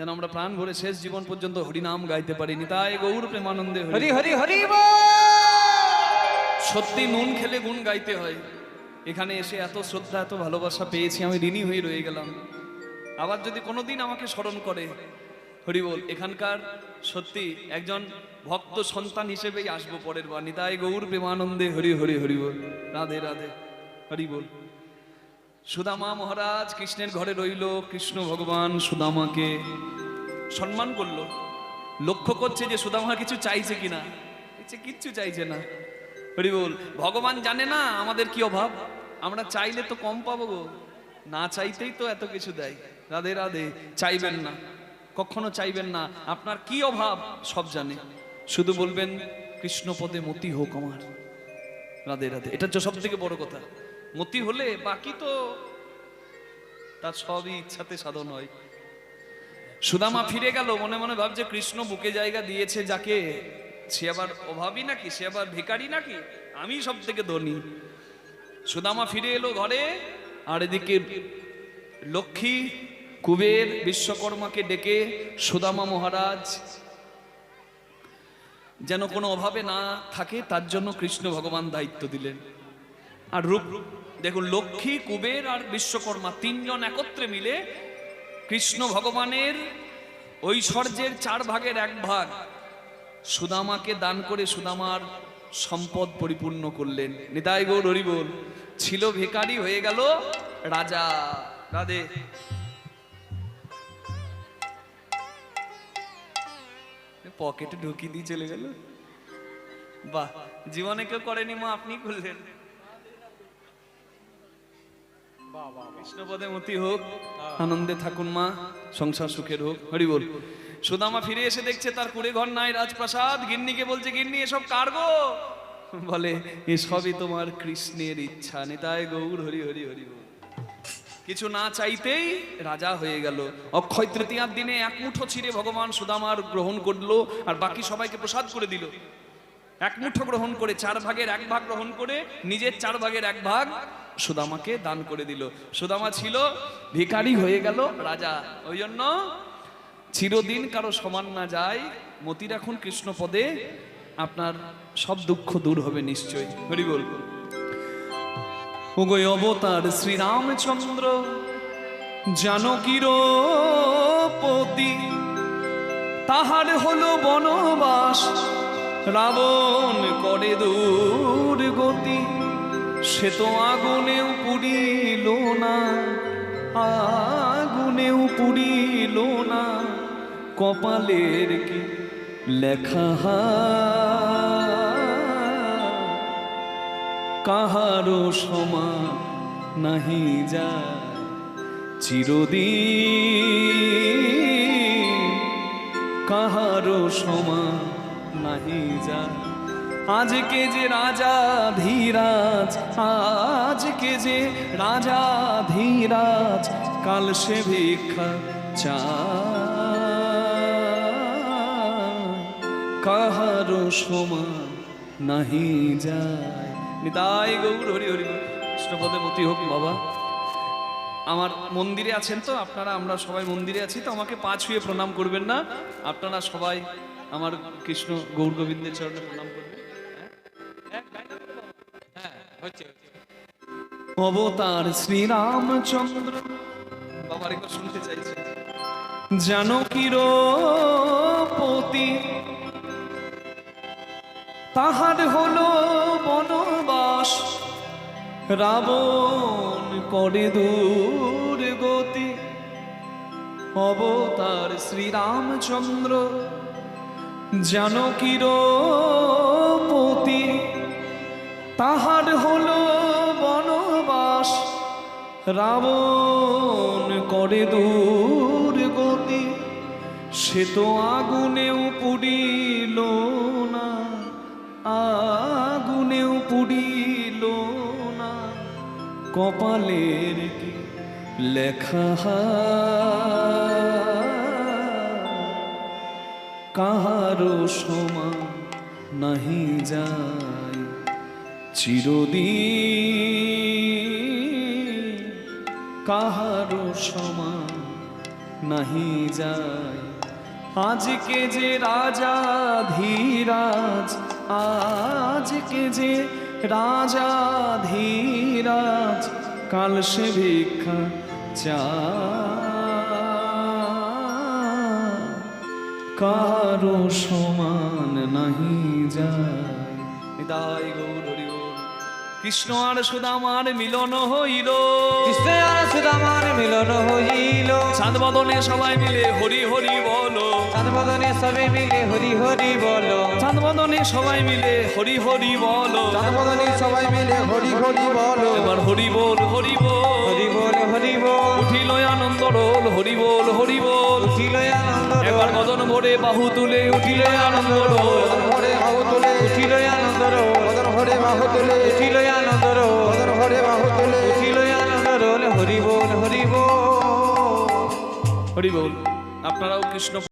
যেন আমরা প্রাণ ভরে শেষ জীবন পর্যন্ত হরিনাম গাইতে পারি নিতাই গৌর প্রেমানন্দে হরি হরি হরি সত্যি নুন খেলে গুণ গাইতে হয়। এখানে এসে এত শ্রদ্ধা এত ভালোবাসা পেয়েছি আমি ঋণী হয়ে রয়ে গেলাম। আবার যদি কোনোদিন আমাকে স্মরণ করে হরি বল এখানকার সত্যি একজন ভক্ত সন্তান হিসেবেই আসব পরের বার নিতাই গৌর প্রেমানন্দে হরি হরি হরি বল। রাধে রাধে হরি বল। সুদামা মহারাজ কৃষ্ণের ঘরে রইল, কৃষ্ণ ভগবান সুদামাকে সম্মান করল। লক্ষ্য করছে যে সুদামা কিছু চাইছে কিনা। কিচ্ছু চাইছে না। হরি বল, ভগবান জানে না আমাদের কি অভাব? আমরা চাইলে তো কম পাবো গো। না চাইতেই তো এত কিছু দেয়। রাধে রাধে, চাইবেন না। কখনো চাইবেন না। আপনার কি অভাব? সব জানে। শুধু বলবেন কৃষ্ণ পদে মতি হোক আমার। রাধে রাধে, এটা হচ্ছে সব থেকে বড় কথা। মতি হলে বাকি তো তার সবই ইচ্ছাতে সাধন হয়। সুদামা ফিরে গেল, মনে মনে ভাবছে কৃষ্ণ বুকে জায়গা দিয়েছে যাকে। সে আবার অভাবী নাকি? সে আবার ভিখারি নাকি? আমি সব থেকে ধনী। সুদামা ফিরে এলো ঘরে, আর এদিকে লক্ষ্মী, কুবের বিশ্বকর্মাকে ডেকে, সুদামা মহারাজ, যেন কোনো অভাবে না থাকে, তার জন্য কৃষ্ণ ভগবান দায়িত্ব দিলেন। আর রূপ, দেখুন, লক্ষ্মী, কুবের আর বিশ্বকর্মা তিনজন একত্রে মিলে কৃষ্ণ ভগবানের ঐশ্বর্যের চার ভাগের এক ভাগ সুদামাকে দান করে সুদামার সম্পদ পরিপূর্ণ করলেন। নিতাই গৌর হরিবোল ছিল ভিকারি হয়ে গেল রাজা। রাধে। পকেটে ঢুকিয়ে দিয়ে চলে গেল। বাহ, জীবনে কেউ করেনি মা আপনি করলেন। কৃষ্ণপদে মতি হোক আনন্দে থাকুন মা সংসার সুখের হোক। হরি বল। সুদামা ফিরে এসে দেখছে তার কুড়ে ঘর নাই রাজপ্রাসাদ। গিন্নিকে বলছে গিন্নি এসব কার গো? বলে এ সবই তোমার কৃষ্ণের ইচ্ছা নেতায় গৌর হরি হরি হরি বল। কিছু না চাইতেই রাজা হয়ে গেল। অক্ষয় তৃতীয়ার দিনে এক মুঠো ছিঁড়ে ভগবান সুদামার গ্রহণ করল আর বাকি সবাইকে প্রসাদ করে দিল। এক মুঠো গ্রহণ করে, চার ভাগের এক ভাগ গ্রহণ করে, নিজের চার ভাগের এক ভাগ সুদামাকে দান করে দিল। সুদামা ছিল ভিখারি হয়ে গেল রাজা। ওই জন্য চিরদিন কারও সমান না যায়। মতির এখন কৃষ্ণ পদে আপনার সব দুঃখ দূর হবে নিশ্চয়ই। হরি বল। ওগো অবতার শ্রীরামচন্দ্র জানকীর পতি, তাহার হলো বনবাস। রাবণ করে দূর গতি, সে তো আগুনেও পুড়িল না, আগুনেও পুড়িল না। কপালের কি লেখা কাহারো সমা নাহি যা চিরদিন কাহারো সমা নাহি যা আজকে যে রাজা ধীরাজ, আজকে যে রাজা ধীরাজ, কাল সে ভিক্ষা চায়। কাহারো সমা নাহি যায়। নিতাই গৌর, হরি হরি কৃষ্ণপদে মতি হোক বাবা। আমার মন্দিরে আছেন তো, আপনারা, আমরা সবাই মন্দিরে আছি, তো আমাকে পা ছুঁয়ে প্রণাম করবেন না। আপনারা সবাই আমার কৃষ্ণ গৌর গোবিন্দের চরণে প্রণাম করবেন অবতার শ্রীরামচন্দ্র বাবার একবার শুনতে চাইছে জানকীর পতি তাহার হলো বনবাস রাবণ করে দূর গতি অবতার শ্রীরামচন্দ্র জানকীর পতি তাহার হলো বনবাস, রাবণ করে দূর গতি। সে তো আগুনেও পুড়িল না, আগুনেও পুড়িল না। কপালের কি লেখা? কাহারো সমা নাহি যায়। চিরদিন কাহারো সমা নাহি যায়। আজকে যে রাজা ধীরাজ, আজকে যে রাজা ধীরাজ, কাল সে ভিক্ষা চা কারও সমান নাহি যায়। নিতাই গৌর হরি কৃষ্ণ আর সুদামার মিলন হইল। কৃষ্ণ আর সুদামার মিলন হইল। চাঁদ বদনে সবাই মিলে হরি হরি বলো। চাঁদ বদনে সবে মিলে হরি হরি বলো। চাঁদ বদনে সবাই মিলে হরি হরি বলো। চাঁদবদনী সবাই মিলে হরি হরি বলো। এবার হরি বল হরি বল। হরি বল হরি বল। উঠিল আনন্দ রোল হরি বল হরি বল। উঠিল আনন্দ এবার মদন ভরে বাহু তুলে উঠিল আনন্দ ভরে বাহু তুলে উঠিল আনন্দ রোল বদন ভরে বাহু তুলে উঠিল আনন্দ রোল ভরে বাহু তুলে উঠিল আনন্দ হরি বল হরি বল। হরি বল আপনারাও কৃষ্ণ